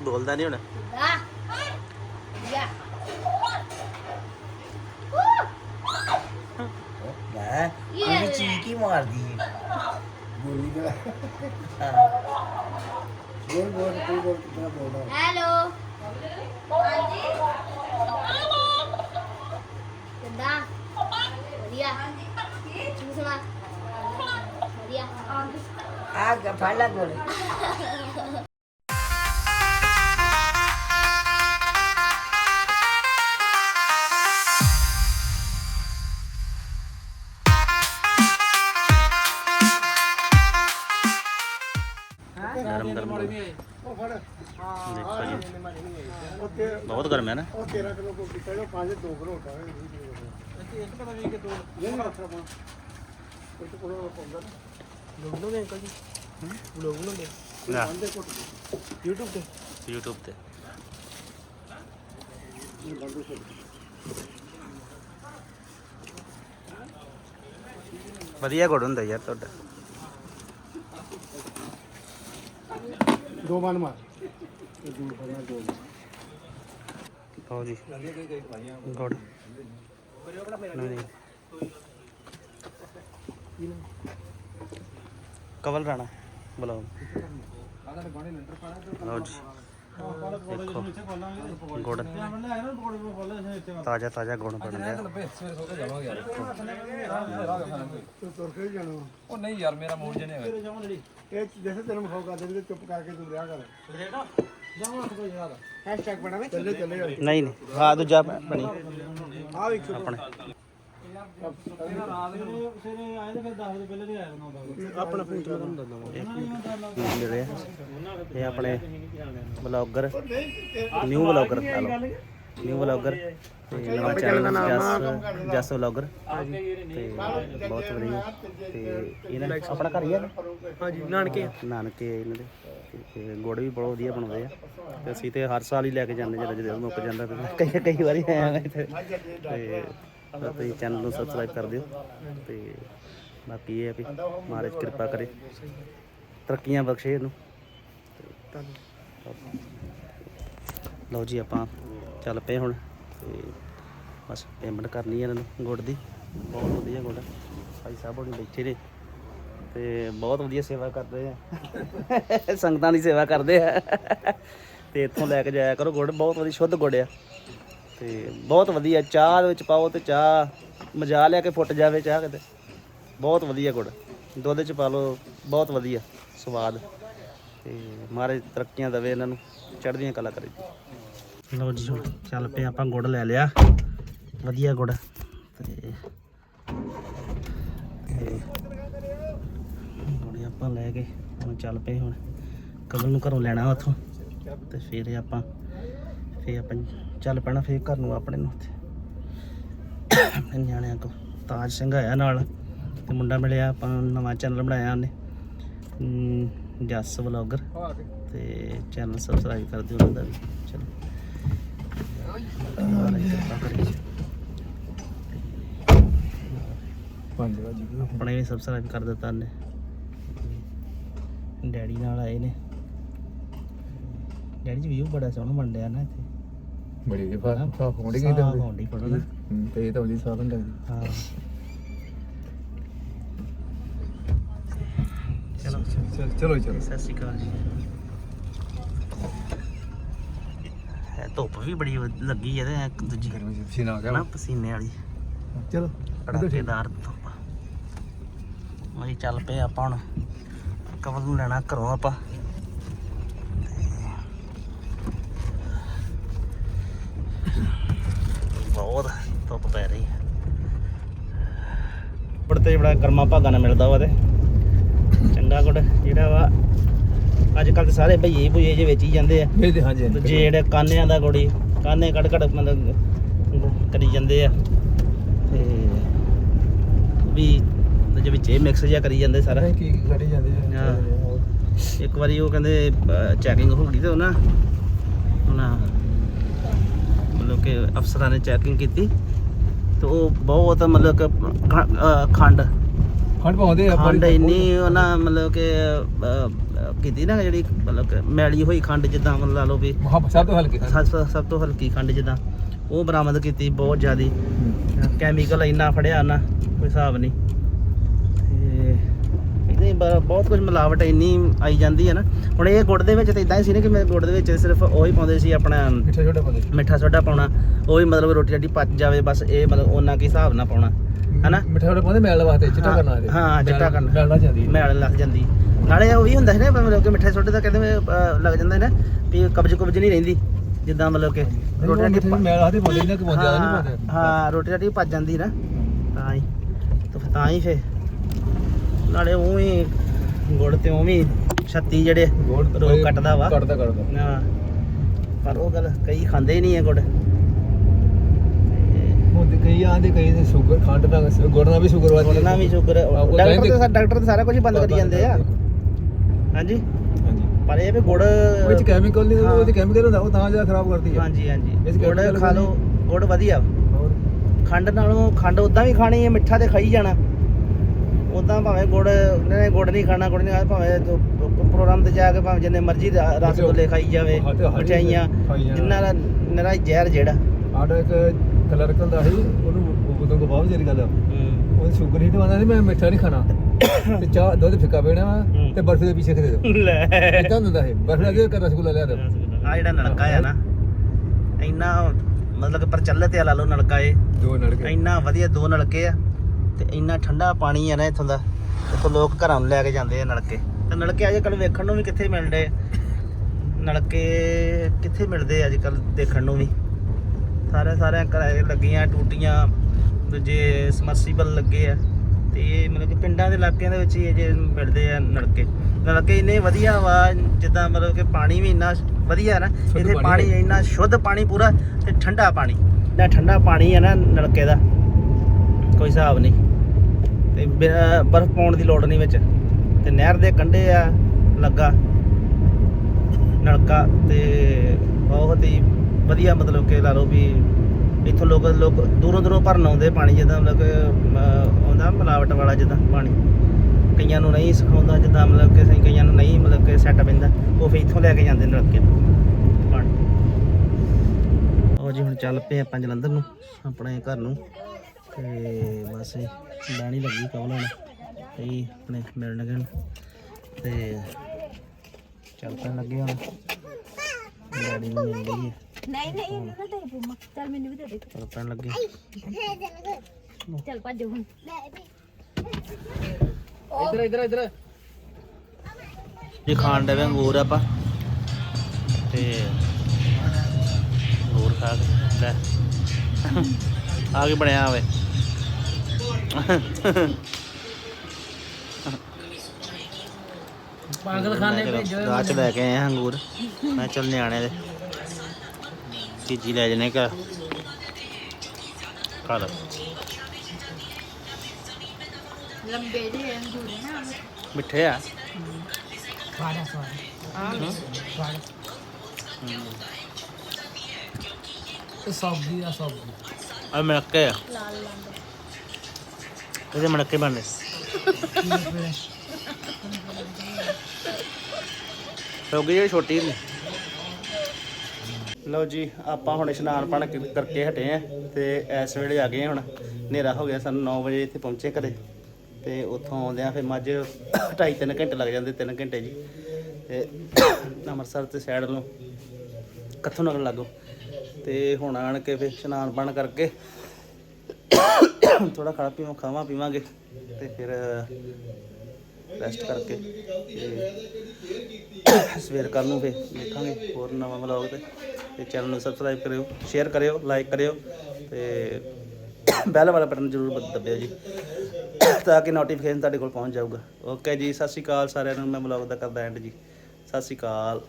ਬੋਲਦਾ ਨਹੀਂ ਹੁਣ। ਲੈ ਇਹ ਚੀਕ ਹੀ ਮਾਰਦੀ ਹੈ ਬੋਲੀ ਦਾ ਹਾਂ। ਬੋਲ ਬੋਲ ਕੋਈ ਬੋਲ ਕਿਤਨਾ ਬੋਲਦਾ ਹੈਲੋ। ਹਾਂਜੀ। ਕਿੱਦਾਂ? ਵਧੀਆ। ਤੂੰ ਸੁਣਾ। ਵਧੀਆ। ਆ ਗ- ਫੜ ਲਾ ਗੋਲ। ਗਰਮ ਗਰਮ ਉਹ ਫੜ। ਦੇਖੋ ਜੀ। ਉਹ ਤੇ ਬਹੁਤ ਗਰਮ ਹੈ ਨਾ। ਉਹ 13 ਕਿਲੋ ਕੋ ਕੀਤਾ ਉਹ 5 2 ਕਿਲੋ ਹੋਟਾ ਹੈ ਇੱਕ ਪਤਾ ਨਹੀਂ ਕਿ ਦੋ ਨਹੀਂ ਰੱਖਣਾ। ਪਾ ਇੱਕ ਕੋਲੋਂ ਪਾਉਂਦਾ ਨਾ। ਬੰਦੇ ਕੋਟ YouTube ਤੇ? YouTube ਤੇ। ਇਹ ਬੰਦੇ ਸੇ ਵਧੀਆ ਗੁੜ ਹੁੰਦਾ ਯਾਰ ਤੁਹਾਡਾ। ਦੋ ਮਨ ਮਾਰ। ਇਹ ਜੀ। ਗੁੜ ਨਹੀਂ ਕਵਲ ਰਾਣਾ ਬੁਲਾਓ। ਲਓ ਜੀ। ਦੇਖੋ। ਗੁੜ ਤਾਜ਼ਾ ਤਾਜ਼ਾ ਗੁੜ ਬਣ ਗਿਆ। ਤੂੰ ਤੁਰ ਕੇ ਹੀ ਜਾਣਾ ਵਾ। ਉਹ ਨਹੀਂ ਯਾਰ ਮੇਰਾ ਮੂਡ ਜਨੇ ਹੋਇਆ। ਇਹ ਜਿਵੇਂ ਤੈਨੂੰ ਮਖਾਉ ਕਰ ਦੇਣਗੇ ਚੁੱਪ ਕਰਕੇ ਤੂੰ ਰਿਹਾ ਕਰ। ਹੈਸ਼ਟੈਗ ਬਣਾਵੇ ਚੱਲੇ ਚੱਲੇ ਯਾਰ। ਨਹੀਂ ਨਹੀਂ। ਹਾਂ ਦੂਜਾ ਬਣੀ। ਆ ਵੇਖੋ। ਆਪਣੇ। ਆਪਣਾ ਫੋਨ ਚਲਾ ਦਿੰਦਾ ਜਿਹੜੇ ਇਹ ਆਪਣੇ blogger. New blogger new blogger ਤੇ ਨਵਾਂ ਚੈਨਲ ਜਸ ਜਸ ਬਲੌਗਰ ਤੇ ਬਹੁਤ ਵਧੀਆ। ਤੇ ਇਹਨਾਂ ਆਪਣਾ ਘਰ ਹੀ ਹੈ ਹਾਂਜੀ ਨਾਨਕੇ ਨਾਨਕੇ ਇਹਨਾਂ ਦੇ। ਤੇ ਗੁੜ ਵੀ ਬਹੁਤ ਵਧੀਆ ਬਣਾਉਂਦੇ ਆ। ਤੇ ਅਸੀਂ ਤੇ ਹਰ ਸਾਲ ਹੀ ਲੈ ਕੇ ਜਾਂਦੇ ਜਦੋਂ ਜਦੋਂ ਮੁੱਕ ਜਾਂਦਾ ਤੇ ਕਈ ਕਈ ਵਾਰੀ ਆਇਆ ਮੈਂ ਇੱਥੇ। ਤੇ ਤੁਸੀਂ ਚੈਨਲ ਨੂੰ ਸਬਸਕ੍ਰਾਈਬ ਕਰ ਦਿਓ ਤੇ ਬਾਕੀ ਇਹ ਹੈ ਵੀ ਮਹਾਰਾਜ ਕਿਰਪਾ ਕਰੇ। ਤਰੱਕੀਆਂ ਬਖਸ਼ੇ ਇਹਨੂੰ। ਲਓ ਜੀ ਆਪਾਂ ਚੱਲ ਪਏ ਹੁਣ ਤੇ ਬਸ ਪੇਮੈਂਟ ਕਰਨੀ ਹੈ ਇਹਨਾਂ ਨੂੰ ਗੁੜ ਦੀ। ਬਹੁਤ ਵਧੀਆ ਗੁੜ ਭਾਈ ਸਾਹਿਬ ਹੋਣੀ ਬੈਠੇ ਨੇ ਤੇ ਬਹੁਤ ਵਧੀਆ ਸੇਵਾ ਕਰਦੇ ਆ। ਸੰਗਤਾਂ ਦੀ ਸੇਵਾ ਕਰਦੇ ਆ। ਤੇ ਇੱਥੋਂ ਲੈ ਕੇ ਜਾਇਆ ਕਰੋ ਗੁੜ। ਬਹੁਤ ਵਧੀਆ ਸ਼ੁੱਧ ਗੁੜ ਆ। ਤੇ ਬਹੁਤ ਵਧੀਆ, ਚਾਹ ਦੇ ਵਿੱਚ ਪਾਓ ਤੇ ਚਾਹ, ਮਜਾ ਲਿਆ ਕੇ ਫੁੱਟ ਜਾਵੇ ਚਾਹ ਕਿਤੇ। ਬਹੁਤ ਵਧੀਆ ਗੁੜ, ਦੁੱਧ ਚ ਪਾ ਲਓ, ਬਹੁਤ ਵਧੀਆ ਸਵਾਦ। ਤੇ ਮਹਾਰਾਜ ਤਰੱਕੀਆਂ ਦੇਵੇ ਇਹਨਾਂ ਨੂੰ, ਚੜ੍ਹਦੀਆਂ ਕਲਾ ਕਰੇ। ਜੀ ਲਓ ਜੀ ਹੁਣ ਚੱਲ ਪਏ ਆਪਾਂ ਗੁੜ ਲੈ ਲਿਆ, ਵਧੀਆ ਗੁੜ। ਤੇ ਤੇ ਗੁੜ ਆਪਾਂ ਲੈ ਕੇ ਹੁਣ ਚੱਲ ਪਏ ਹੁਣ। ਕਬਲ ਨੂੰ ਘਰੋਂ ਲੈਣਾ ਉੱਥੋਂ, ਤੇ ਫਿਰ ਆਪਾਂ ਫਿਰ ਆਪਾਂ ਚੱਲ ਪੈਣਾ ਫਿਰ ਘਰ ਨੂੰ ਆਪਣੇ ਨੂੰ ਉੱਥੇ। ਆਪਣੇ ਨਿਆਣਿਆਂ ਕੋ ਤਾਜ ਸਿੰਘ ਆਇਆ ਨਾਲ ਤੇ ਮੁੰਡਾ ਮਿਲਿਆ ਆਪਾਂ ਨਵਾਂ ਚੈਨਲ ਬਣਾਇਆ ਉਹਨੇ। ਜੱਸ ਵਲੌਗਰ ਤੇ ਚੈਨਲ ਸਬਸਕ੍ਰਾਈਬ ਕਰ ਦਿਓ ਉਹਨਾਂ ਦਾ ਵੀ। ਚਲੋ। ਮਹਾਰਾਜ ਕਿਰਪਾ ਕਰੇ ਜੀ। 5 ਵਜੇ। ਆਪਣੇ ਵੀ ਸਬਸਕ੍ਰਾਈਬ ਕਰ ਦਿੱਤਾ ਨੇ ਡੈਡੀ ਨਾਲ ਆਏ ਨੇ। ਡੈਡੀ ਜੀ ਵੀਊ ਬੜਾ ਸੋਹਣਾ ਰਿਹਾ ਨਾ ਇੱਥੇ। ਬੜੀ ਜੀ ਫਾ ਫਾ ਫੋਨ ਹੀ ਸਾਹ ਕੀਤਾ ਆਉਣ ਡਈ ਪੜ੍ਹਨ। ਤੇ ਇਹ ਤਾਂ ਉਹਦੀ ਸਾਹ ਲੱਗਦੀ ਹਾਂ। ਚਲੋ ਚਲ ਚਲੋ ਚਲੋ ਸਤਿ ਸ਼੍ਰੀ ਅਕਾਲ ਜੀ। ਹੈ ਧੁੱਪ ਵੀ ਬੜੀ ਲੱਗੀ ਹੈ ਤੇ ਇੱਕ ਦੂਜੀ ਗਰਮੀ ਚ ਪਸੀਨਾ ਆ ਗਿਆ। ਨਾ। ਪਸੀਨੇ ਵਾਲੀ। ਚਲੋ ਕੜਾਕੇਦਾਰ ਧੁੱਪ। ਮੈਂ ਚੱਲ ਪਏ ਆਪਾਂ ਹੁਣ। ਕਵਲ ਨੂੰ ਲੈਣਾ ਘਰੋਂ ਆਪਾਂ। ਬਹੁਤ ਧੁੱਪ ਪੈ ਰਹੀ ਹੈ। ਗੁੜ ਤੇ ਬੜਾ ਗਰਮਾ ਭਾਗਾ ਨਾਲ ਮਿਲਦਾ ਵਾ ਤੇ। ਚੰਗਾ ਗੁੜ ਜਿਹੜਾ ਵਾ ਅੱਜ ਕੱਲ ਤੇ ਸਾਰੇ ਭਈਏ ਭੁਈਏ ਜੇ ਵੇਚੀ ਜਾਂਦੇ ਆ। ਤੇ ਹਾਂਜੀ ਦੂਜੇ ਜਿਹੜੇ ਕਾਨਿਆਂ ਦਾ ਗੋੜੀ ਕਾਨੇ ਕੱਢ ਕੱਢ ਮਤਲਬ ਕਰੀ ਜਾਂਦੇ ਆ। ਤੇ ਵੀ ਦੂਜੇ ਵਿੱਚ ਇਹ ਮਿਕਸ ਜਿਹਾ ਕਰੀ ਜਾਂਦੇ ਸਾਰਾ। ਕੀ ਕੀ ਕਰੀ ਜਾਂਦੇ ਹਾਂ। ਇੱਕ ਵਾਰੀ ਉਹ ਕਹਿੰਦੇ ਚੈਕਿੰਗ ਹੋ ਗਈ ਤੇ ਉਹਨਾਂ ਉਹਨਾਂ ਮਤਲਬ ਕਿ ਅਫਸਰਾਂ ਨੇ ਚੈਕਿੰਗ ਕੀਤੀ। ਤੇ ਉਹ ਬਹੁਤ ਮਤਲਬ ਕਿ ਖ- ਅਹ ਖੰਡ। ਖੰਡ ਪਾਉਂਦੇ ਆ ਖੰਡ ਇੰਨੀ ਉਹਨਾਂ ਮਤਲਬ ਕਿ ਅਹ, ਕੀਤੀ ਨਾ ਜਿਹੜੀ ਮਤਲਬ ਕਿ ਮੈਲੀ ਹੋਈ ਖੰਡ ਜਿੱਦਾਂ ਮਤਲਬ ਲਾ ਲਓ ਵੀ ਮਹਾ ਸਭ ਤੋਂ ਹਲਕੇ ਸਭ ਤੋਂ- ਸਭ ਤੋਂ ਹਲਕੀ ਖੰਡ ਜਿੱਦਾਂ। ਉਹ ਬਰਾਮਦ ਕੀਤੀ ਬਹੁਤ ਜ਼ਿਆਦੀ। ਕੈਮੀਕਲ ਇੰਨਾ ਫੜਿਆ ਨਾ ਕੋਈ ਹਿਸਾਬ ਨਹੀਂ। ਇਹਦੇ ਬਹੁਤ ਕੁਝ ਮਿਲਾਵਟ ਇੰਨੀ ਆਈ ਜਾਂਦੀ ਹੈ ਨਾ। ਹੁਣ ਇਹ ਗੁੜ ਦੇ ਵਿੱਚ ਤਾਂ ਇਦਾਂ ਹੀ ਸੀ ਨਾ ਕਿ ਮੈਂ ਗੁੜ ਦੇ ਵਿੱਚ ਸਿਰਫ ਉਹੀ ਪਾਉਂਦੇ ਸੀ ਆਪਣਾ ਮਿੱਠਾ ਛੋਟਾ ਪਾਉਂਦੇ ਮਿੱਠਾ ਸੋਡਾ ਪਾਉਣਾ ਉਹੀ ਮਤਲਬ ਰੋਟੀ ਰਾਟੀ ਪਚ ਜਾਵੇ ਬਸ ਇਹ ਮਤਲਬ ਉਹਨਾਂ ਕੀ ਹਿਸਾਬ ਨਾਲ ਪਾਉਣਾ ਹਨਾ? ਮਿੱਠਾ ਛੋਟਾ ਪਾਉਂਦੇ ਮੈਲ ਵਾਸਤੇ ਚਿੱਟਾ ਕਰਨਾ ਇਹਦੇ ਹਾਂ, ਚਿੱਟਾ ਕਰਨਾ। ਮੈਲ ਲੱਗ ਜਾਂਦੀ। ਮੈਲ ਲੱਗ ਜਾਂਦੀ। ਨਾਲੇ ਉਹ ਵੀ ਹੁੰਦਾ ਸੀ ਨਾ ਮਤਲਬ ਕਿ ਮਿੱਠੇ ਸੋਡੇ ਦਾ ਕਹਿੰਦੇ ਲੱਗ ਜਾਂਦਾ ਹੈ ਨਾ ਵੀ ਕਬਜ਼ ਕੁਬਜ਼ ਨਹੀਂ ਰਹਿੰਦੀ ਜਿੱਦਾਂ ਮਤਲਬ ਕਿ ਰੋਟੀ ਰੋਟੀ ਮੈਲ ਵਾਸਤੇ ਪਾਉਂਦੇ ਇਹਨਾਂ ਕਿ ਜ਼ਿਆਦਾ ਨਹੀਂ ਹਾਂ, ਪਾਉਂਦੇ। ਹਾਂ ਰੋਟੀ ਰਾਟੀ ਪਚ ਜਾਂਦੀ ਨਾ। ਤਾਂ ਹੀ ਤਾਂ ਤਾਂ ਹੀ ਫੇ ਨਾਲੇ ਉਹ ਵੀ ਗੁੜ ਤੇ ਉਹ ਵੀ ਛੱਤੀ ਜਿਹੜੇ ਗੋੜ ਰੋਗ ਕੱਟਦਾ ਵਾ। ਕੱਟਦਾ ਕੱਟਦਾ। ਹਾਂ। ਪਰ ਉਹ ਗੱਲ ਕਈ ਖਾਂਦੇ ਹੀ ਨਹੀਂ ਹੈ ਗੁੜ। ਹੁੰਦੇ ਕਈ ਆਂਦੇ ਕਈ ਨੇ ਸ਼ੂਗਰ ਖੰਡ ਨਾਲ ਗੁੜ ਨਾਲ ਵੀ ਸ਼ੂਗਰ ਵੱਧ ਗੁੜ ਨਾਲ ਵੀ ਸ਼ੂਗਰ ਡਾਕਟਰ ਤਾਂ ਡਾਕਟਰ ਤਾਂ ਸਾਰਾ ਕੁਝ ਬੰਦ ਕਰੀ ਜਾਂਦੇ ਆ। ਹਾਂਜੀ। ਪਰ ਇਹ ਵੀ ਗੁੜ ਵਿੱਚ ਕੈਮੀਕਲ ਨਹੀਂ ਹਾਂ। ਉਹ ਵਿੱਚ ਕੈਮੀਕਲ ਹੁੰਦਾ ਉਹ ਤਾਂ ਜ਼ਿਆਦਾ ਖਰਾਬ ਕਰਦੀ ਹੈ ਹਾਂਜੀ ਹਾਂਜੀ। ਗੁੜ ਖਾ ਲਓ ਗੁੜ ਵਧੀਆ। ਖੰਡ ਨਾਲੋਂ ਖੰਡ ਉਦਾਂ ਵੀ ਖਾਣੀ ਹੈ ਮਿੱਠਾ ਤੇ ਖਾਈ ਜਾਣਾ। ਉਦਾਂ ਭਾਵੇਂ ਗੁੜ ਉਹਨਾਂ ਨੇ ਗੁੜ ਨਹੀਂ ਖਾਣਾ ਗੁੜ ਨਹੀਂ ਖਾਣਾ ਭਾਵੇਂ ਤੂੰ ਪ੍ਰੋਗਰਾਮ ਤੇ ਜਾ ਕੇ ਭਾਵੇਂ ਜਿੰਨੇ ਮਰਜ਼ੀ ਰਸਗੁੱਲੇ ਖਾਈ ਜਾਵੇ ਹਾਂ ਮਠਿਆਈਆਂ। ਜਿੰਨਾ ਦਾ ਨਿਰਾ ਜ਼ਹਿਰ ਜਿਹੜਾ। ਆਡਾ ਇੱਕ ਕਲਰਕ ਹੁੰਦਾ ਸੀ ਉਹਨੂੰ ਉਦੋਂ ਤੋਂ ਬਾਅਦ ਜਿਹੜੀ ਗੱਲ ਹੂੰ। ਉਹ ਸ਼ੂਗਰ ਹੀ ਦਵਾਉਂਦਾ ਸੀ ਮੈਂ ਮਿੱਠਾ ਨਹੀਂ ਖਾਣਾ। ਤੇ ਚਾਹ ਦੁੱਧ ਫਿੱਕਾ ਪੀਣਾ ਵਾ ਹੂੰ। ਤੇ ਬਰਫੀ ਦੇ ਪਿੱਛੇ ਖਦੇ ਦੋ ਲੈ। ਇਦਾਂ ਹੁੰਦਾ ਸੀ ਬਰਫੀ ਦਾ ਕਰ ਰਸਗੁੱਲਾ ਲਿਆ। ਦੋ ਆ ਜਿਹੜਾ ਨਲਕਾ ਆ ਨਾ ਇੰਨਾ ਮਤਲਬ ਕਿ ਪ੍ਰਚਲਿਤ ਆ ਲਾ ਲਓ ਨਲਕਾ ਇਹ। ਦੋ ਨਲਕੇ। ਇੰਨਾ ਵਧੀਆ ਦੋ ਨਲਕੇ ਆ। ਤੇ ਇੰਨਾ ਠੰਡਾ ਪਾਣੀ ਆ ਨਾ ਇੱਥੋਂ ਦਾ ਇੱਥੋਂ ਲੋਕ ਘਰਾਂ ਨੂੰ ਲੈ ਕੇ ਜਾਂਦੇ ਆ ਨਲਕੇ। ਤੇ ਨਲਕੇ ਅੱਜ ਕੱਲ ਵੇਖਣ ਨੂੰ ਵੀ ਕਿੱਥੇ ਮਿਲਦੇ ਆ। ਨਲਕੇ ਕਿੱਥੇ ਮਿਲਦੇ ਅੱਜ ਕੱਲ ਦੇਖਣ ਨੂੰ ਵੀ? ਸਾਰੇ ਸਾਰੇ ਘਰਾਂ ਲੱਗੀਆਂ ਟੂਟੀਆਂ ਦੂਜੇ ਸਮਰਸੀਬਲ ਲੱਗੇ ਆ। ਤੇ ਇਹ ਮਤਲਬ ਕਿ ਪਿੰਡਾਂ ਦੇ ਇਲਾਕਿਆਂ ਦੇ ਵਿੱਚ ਹੀ ਇਹ ਜੇ ਮਿਲਦੇ ਆ ਨਲਕੇ। ਨਲਕੇ ਇੰਨੇ ਵਧੀਆ ਵਾ ਜਿੱਦਾਂ ਮਤਲਬ ਕਿ ਪਾਣੀ ਵੀ ਇੰਨਾ ਵਧੀਆ ਨਾ ਇੱਥੇ ਪਾਣੀ। ਇੰਨਾ ਸ਼ੁੱਧ ਪਾਣੀ ਪੂਰਾ ਤੇ ਠੰਡਾ ਪਾਣੀ। ਇੰਨਾ ਠੰਡਾ ਪਾਣੀ ਹੈ ਨਾ ਨਲਕੇ ਦਾ। ਕੋਈ ਹਿਸਾਬ ਨਹੀਂ। ਤੇ ਬਰਫ਼ ਪਾਉਣ ਦੀ ਲੋੜ ਨਹੀਂ ਵਿੱਚ। ਤੇ ਨਹਿਰ ਦੇ ਕੰਢੇ ਆ, ਲੱਗਾ, ਨਲਕਾ ਤੇ ਬਹੁਤ ਹੀ ਵਧੀਆ ਮਤਲਬ ਕਿ ਲਾ ਲਓ ਵੀ ਇੱਥੋਂ ਲੋਕ ਲੋਕ ਦੂਰੋਂ ਦੂਰੋਂ ਭਰਨ ਆਉਂਦੇ ਪਾਣੀ ਜਿੱਦਾਂ ਮਤਲਬ ਕਿ ਆਉਂਦਾ ਮਿਲਾਵਟ ਵਾਲਾ ਜਿੱਦਾਂ ਪਾਣੀ। ਕਈਆਂ ਨੂੰ ਨਹੀਂ ਸਿਖਾਉਂਦਾ ਜਿੱਦਾਂ ਮਤਲਬ ਕਿ ਸਹੀ ਕਈਆਂ ਨੂੰ ਨਹੀਂ ਮਤਲਬ ਕਿ ਸੈੱਟ ਪੈਂਦਾ, ਉਹ ਫਿਰ ਇੱਥੋਂ ਲੈ ਕੇ ਜਾਂਦੇ ਨਲਕੇ ਤੋਂ ਪਾਣੀ। ਉਹ ਜੀ, ਹੁਣ ਚੱਲ ਪਏ ਆਪਾਂ ਜਲੰਧਰ ਨੂੰ, ਆਪਣੇ ਘਰ ਨੂੰ। ਤੇ ਬਸ ਲੈਣ ਹੀ ਲੱਗੀ ਕਵਲ ਹੁਣ ਕਈ ਆਪਣੇ ਮਿਲਣਗੇ ਹੁਣ ਤੇ ਚੱਲ ਪੈਣ ਲੱਗੇ ਹੁਣ। ਡੈਡੀ ਨੂੰ ਮਿਲ ਲਈ ਹੈ ਨਹੀਂ ਨਹੀਂ ਮੈਂ ਤਾਂ ਪੂਮਾ ਚੱਲ ਮੈਨੂੰ ਵੀ ਦੇ ਦੇ। ਚੱਲ ਪੈਣ ਲੱਗੇ। ਚੱਲ ਭੱਜ ਹੁਣ। ਇਧਰ ਇਧਰ ਇਧਰ। ਜੀ ਖਾਣ ਦੇ ਅੰਗੂਰ ਆਪਾਂ। ਤੇ ਅੰਗੂਰ ਖਾ ਕੇ ਲੈ। ਆ ਕੇ ਬਣਿਆ ਹੋਵੇ। ਪਾਗਲ ਖਾਨੇ ਭੇਜੋ ਗਾਹ ਚ ਲੈ ਕੇ ਆਏ ਆ ਅੰਗੂਰ। ਮੈਂ ਚੱਲ ਨਿਆਣੇ ਦੇ। ਚੀਜੀ ਲੈ ਜਨੇ ਘਰ। ਖਾ ਲੈ। ਲੰਬੇ ਜਿਹੇ ਅੰਗੂਰੇ ਨਾ ਮਿੱਠੇ ਆ। ਖਾਣਾ ਸਵਾਦ ਇਹ ਸਬਜ਼ੀ ਆ ਸਬਜ਼ੀ ਆ ਮਣਕੇ ਆ ਲਾਲ ਲਾਲ ਇਹਦੇ ਮਣਕੇ ਬਣਦੇ ਸੌਗੀ ਜਿਹੜੀ ਛੋਟੀ ਹੁੰਦੀ ਲਓ ਜੀ ਆਪਾਂ ਹੁਣ ਇਸ਼ਨਾਨ ਪਾਣ ਕਰਕੇ ਹਟੇ ਆ ਤੇ ਇਸ ਵੇਲੇ ਆ ਗਏ ਆ ਹੁਣ ਹਨੇਰਾ ਹੋ ਗਿਆ ਸਾਨੂੰ 9 ਵਜੇ ਇੱਥੇ ਪਹੁੰਚੇ ਘਰੇ ਤੇ ਉੱਥੋਂ ਆਉਂਦਿਆਂ ਫਿਰ ਮੱਝ 2.5 3 ਘੰਟੇ ਲੱਗ ਜਾਂਦੇ 3 ਘੰਟੇ ਜੀ ਤੇ ਅੰਮ੍ਰਿਤਸਰ ਤੇ ਸਾਈਡ ਨੂੰ ਕੱਥੋਂ ਲੱਗਣ ਲੱਗੋ। ਤੇ ਹੁਣ ਆਣ ਕੇ ਫਿਰ ਇਸ਼ਨਾਨ ਬਣ ਕਰਕੇ ਥੋੜਾ ਖਾਣਾ ਪੀਵਾਂ, ਖਾਵਾਂ ਪੀਵਾਂਗੇ ਤੇ ਫਿਰ ਰੈਸਟ ਕਰਕੇ ਤੇ ਸਵੇਰ ਕੱਲ ਨੂੰ ਫਿਰ ਦੇਖਾਂਗੇ ਹੋਰ ਨਵਾਂ ਵਲੌਗ ਤੇ। ਤੇ ਚੈਨਲ ਨੂੰ ਸਬਸਕ੍ਰਾਈਬ ਕਰਿਓ ਸ਼ੇਅਰ ਕਰਿਓ ਲਾਈਕ ਕਰਿਓ ਤੇ ਬੈਲ ਵਾਲਾ ਬਟਨ ਜ਼ਰੂਰ ਬ- ਦਬਿਓ ਜੀ ਤਾਂ ਕਿ ਨੋਟੀਫਿਕੇਸ਼ਨ ਤੁਹਾਡੇ ਕੋਲ ਪਹੁੰਚ ਜਾਊਗਾ। ਓਕੇ ਜੀ, ਸਤਿ ਸ਼੍ਰੀ ਅਕਾਲ ਸਾਰਿਆਂ ਨੂੰ, ਮੈਂ ਵਲੌਗ ਦਾ ਕਰਦਾ ਐਂਡ ਜੀ। ਸਤਿ ਸ਼੍ਰੀ ਅਕਾਲ।